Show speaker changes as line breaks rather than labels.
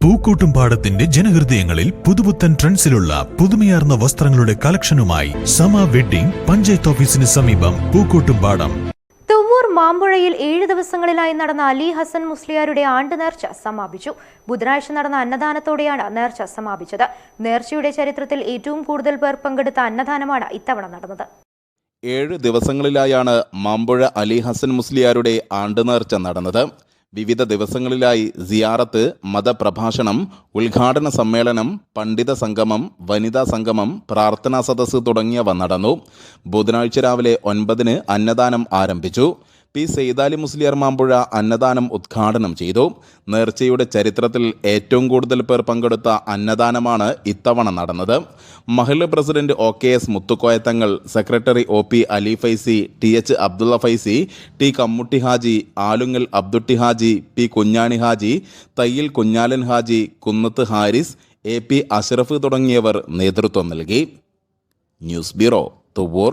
പൂക്കോട്ടുംപാടത്തിന്റെ ജനഹൃദയങ്ങളിൽ പുതുപുത്തൻ ട്രെൻഡ്സിലുള്ള പുതുമയാർന്ന വസ്ത്രങ്ങളുടെ കളക്ഷനുമായി സമ വെഡ്ഡിംഗ് പഞ്ചായത്ത് ഓഫീസിന് സമീപം പൂക്കോട്ടുംപാടം
തുവ്വൂർ മാമ്പുഴയിൽ ഏഴ് ദിവസങ്ങളിലായി നടന്ന അലി ഹസൻ മുസ്ലിയാരുടെ ആണ്ട് നേർച്ച സമാപിച്ചു. ബുധനാഴ്ച നടന്ന അന്നദാനത്തോടെയാണ് നേർച്ച സമാപിച്ചത്. നേർച്ചയുടെ ചരിത്രത്തിൽ ഏറ്റവും കൂടുതൽ പേർ പങ്കെടുത്ത അന്നദാനമാണ് ഇത്തവണ നടന്നത്.
ഏഴ് ദിവസങ്ങളിലായാണ് മാമ്പുഴ അലി ഹസൻ മുസ്ലിയാരുടെ ആണ്ട് നേർച്ച നടന്നത്. വിവിധ ദിവസങ്ങളിലായി സിയാറത്ത് മതപ്രഭാഷണം ഉദ്ഘാടന സമ്മേളനം പണ്ഡിത സംഗമം വനിതാ സംഗമം പ്രാർത്ഥനാ സദസ് തുടങ്ങിയവ നടന്നു. ബുധനാഴ്ച രാവിലെ ഒൻപതിന് അന്നദാനം ആരംഭിച്ചു. പി സെയ്താലി മുസ്ലിയർ മാമ്പുഴ അന്നദാനം ഉദ്ഘാടനം ചെയ്തു. നേർച്ചയുടെ ചരിത്രത്തിൽ ഏറ്റവും കൂടുതൽ പേർ പങ്കെടുത്ത അന്നദാനമാണ് ഇത്തവണ നടന്നത്. മഹിള president O K S Muthukoyathangal secretary O P Ali Faizi T H Abdulla Faizi T Kammutty Haji Alungal Abdutty Haji P Kunhani Haji Thayyil Kunjalan Haji Kunnath Haris A P Ashraf തുടങ്ങിയവർ നേതൃത്വം നൽകി. News bureau Thuvvur.